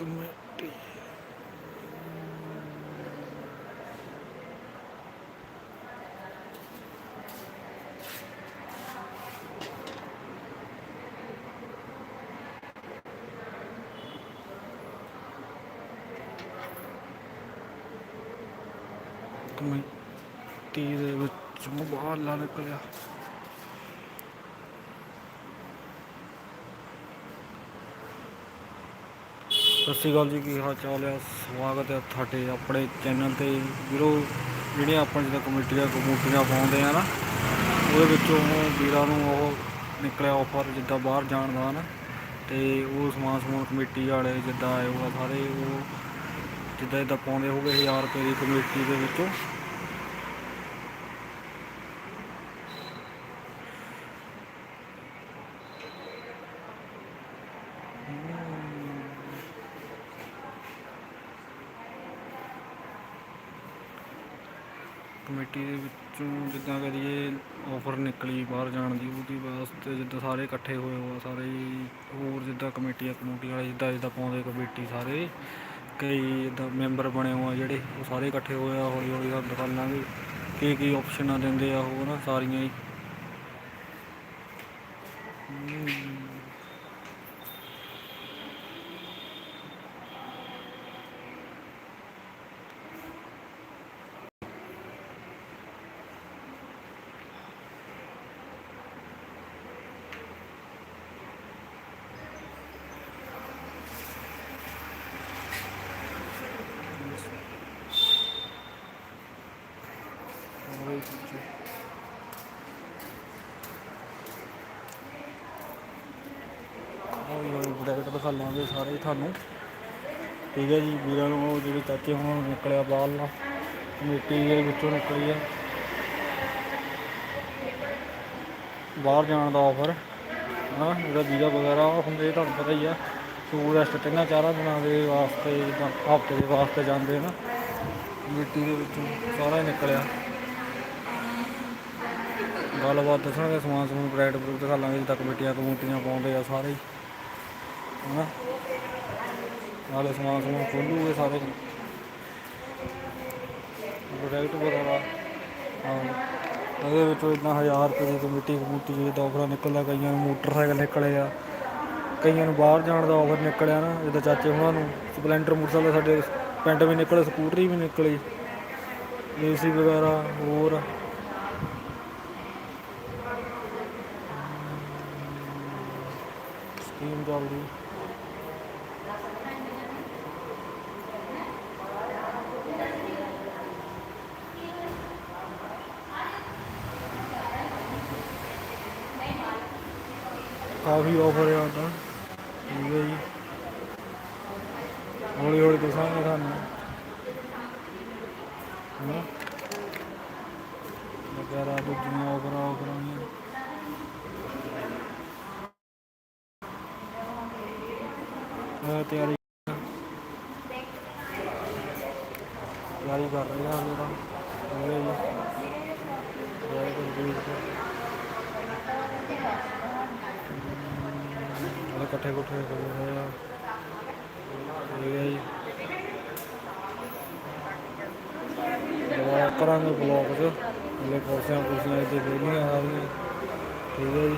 Committee committee ਦੇ ਵਿੱਚ ਬਾਹਰ ਲਾ ਨਿਕਲਿਆ। ਸਤਿ ਸ਼੍ਰੀ ਅਕਾਲ ਜੀ, ਕੀ ਹਾਲ ਚਾਲ ਹੈ ਸਵਾਗਤ ਹੈ ਤੁਹਾਡੇ ਆਪਣੇ ਚੈਨਲ ਤੇ। ਵੀਰੋ, ਜਿਹੜੀਆਂ ਆਪਾਂ ਜਿਹਦਾ ਕਮੇਟੀਆਂ, ਕਮੂਟੀਆਂ ਪਾਉਂਦੇ ਆ ਨਾ, ਉਹਦੇ ਵਿੱਚੋਂ ਵੀਰਾਂ ਨੂੰ ਉਹ ਨਿਕਲਿਆ ਆਫਰ ਜਿੱਦਾਂ ਬਾਹਰ ਜਾਣ ਦਾ ਨਾ, ਤੇ ਉਹ ਸਮਾਨ ਸਮੂਨ ਕਮੇਟੀ ਵਾਲੇ ਜਿੱਦਾਂ ਆਏ ਹੋਆ ਸਾਰੇ, ਉਹ ਜਿੱਦਾਂ ਜਿੱਦਾਂ ਪਾਉਂਦੇ ਹੋਗੇ 1000 ਰੁਪਏ ਦੀ ਕਮੇਟੀ ਦੇ ਵਿੱਚੋਂ ਕਮੇਟੀ ਦੇ ਵਿੱਚੋਂ ਜਿੱਦਾਂ ਕਰੀਏ ਆਫਰ ਨਿਕਲੀ ਬਾਹਰ ਜਾਣ ਦੀ, ਉਹਦੀ ਵਾਸਤੇ ਜਿੱਦਾਂ ਸਾਰੇ ਇਕੱਠੇ ਹੋਏ ਹੋਆ ਸਾਰੇ ਹੋਰ ਜਿੱਦਾਂ ਕਮੇਟੀਆਂ ਕਮੂਟੀ ਵਾਲੇ ਜਿੱਦਾਂ ਜਿੱਦਾਂ ਪਾਉਂਦੇ ਕਮੇਟੀ ਸਾਰੇ, ਕਈ ਜਿੱਦਾਂ ਮੈਂਬਰ ਬਣੇ ਹੋਏ ਆ ਜਿਹੜੇ, ਉਹ ਸਾਰੇ ਇਕੱਠੇ ਹੋਏ ਆ ਹੌਲੀ ਹੌਲੀ ਸਾਨੂੰ ਦਿਖਾ ਲਾਂਗੇ ਕੀ ਕੀ ਆਪਸ਼ਨਾਂ ਦਿੰਦੇ ਆ ਉਹ ਨਾ ਸਾਰੀਆਂ ਹੀ। ਹੌਲੀ ਦਿਖਾ ਲਾਂਗੇ ਸਾਰੇ ਤੁਹਾਨੂੰ। ਠੀਕ ਹੈ ਜੀ, ਵੀਰਾਂ ਨੂੰ ਉਹ ਜਿਹੜੇ ਚਾਚੇ ਹੁਣ ਨਿਕਲਿਆ ਬਾਹਰਲਾ ਮਿੱਟੀ ਦੇ ਵਿੱਚੋਂ ਨਿਕਲੀ ਹੈ। ਬਾਹਰ ਜਾਣ ਦਾ ਆਫਰ ਹਾਂ ਜਿਹੜਾ ਵੀਜ਼ਾ ਵਗੈਰਾ ਹੁੰਦੇ, ਤੁਹਾਨੂੰ ਪਤਾ ਹੀ ਆ ਟੂਰਿਸਟ ਤਿੰਨਾਂ ਚਾਰਾਂ ਦਿਨਾਂ ਦੇ ਵਾਸਤੇ ਜਿੱਦਾਂ ਹਫ਼ਤੇ ਦੇ ਵਾਸਤੇ ਜਾਂਦੇ ਨਾ ਮਿੱਟੀ ਦੇ ਵਿੱਚੋਂ ਸਾਰਾ ਨਿਕਲਿਆ। ਗੱਲਬਾਤ ਦੱਸਾਂਗੇ, ਸਮਾਨ ਸਮੂਨ ਬ੍ਰੈਡ ਬਰੂਡ ਦਿਖਾ ਲਾਂਗੇ, ਜਿੱਦਾਂ ਕਮੇਟੀਆਂ ਕਮੂਟੀਆਂ ਪਾਉਂਦੇ ਆ ਸਾਰੇ। ਹਨਾ? ਨਾਲੇ ਸਮਾਨ ਸਮੂਨ ਖੋਲੂਗੇ ਸਾਰੇ। ਪ੍ਰੋਡਕਟ ਵਗੈਰਾ। ਹਾਂ। ਉਹਦੇ ਵਿੱਚੋਂ ਇਦਾਂ 1000 ਰੁਪਏ ਦੀ ਕਮੇਟੀ ਕਮੂਟੀ ਦਾ ਆਫਰ ਨਿਕਲਦਾ, ਕਈਆਂ ਨੂੰ ਮੋਟਰਸਾਈਕਲ ਨਿਕਲੇ ਆ। ਕਈਆਂ ਨੂੰ ਬਾਹਰ ਜਾਣ ਦਾ ਆਫਰ ਨਿਕਲਿਆ ਨਾ, ਜਿੱਦਾਂ ਚਾਚੇ ਉਹਨਾਂ ਨੂੰ ਸਪਲੈਂਡਰ ਮੋਟਰਸਾਈਕਲ ਸਾਡੇ ਪਿੰਡ ਵੀ ਨਿਕਲੇ, ਸਕੂਟਰੀ ਵੀ ਨਿਕਲੀ। ਏਸੀ ਵਗੈਰਾ, ਹੋਰ। ਸਕੀਮ ਚੱਲਦੀ। ਕਾਫੀ ਆਫਰ ਆ ਤਾਂ ਠੀਕ ਹੈ ਜੀ। ਹੌਲੀ ਹੌਲੀ ਦੱਸਾਂਗੇ ਤੁਹਾਨੂੰ। ਹਾਂ ਵਗੈਰਾ ਦੂਜੀਆਂ ਆਫਰਾਂ ਆਫਰਾਂ ਨੇ ਤਿਆਰੀ ਤਿਆਰੀ ਕਰ ਰਹੇ ਹਾਂ। ਹਾਲੇ ਠੀਕ ਹੈ ਜੀ। ਤਿਆਰੀ ਕੰਪਲੀਟ ਹਲੇ ਇਕੱਠੇ ਕੁੱਠੇ ਹੋ ਰਹੇ ਆ। ਠੀਕ ਹੈ ਜੀ। ਦੁਬਾਰਾ ਕਰਾਂਗੇ ਬਲੌਗ 'ਚ। ਹਲੇ ਕੁਰਸੀਆਂ ਕੁਰਸੀਆਂ ਇੱਥੇ ਵਿਹਲੀਆਂ ਸਾਰੀਆਂ। ਠੀਕ ਹੈ ਜੀ।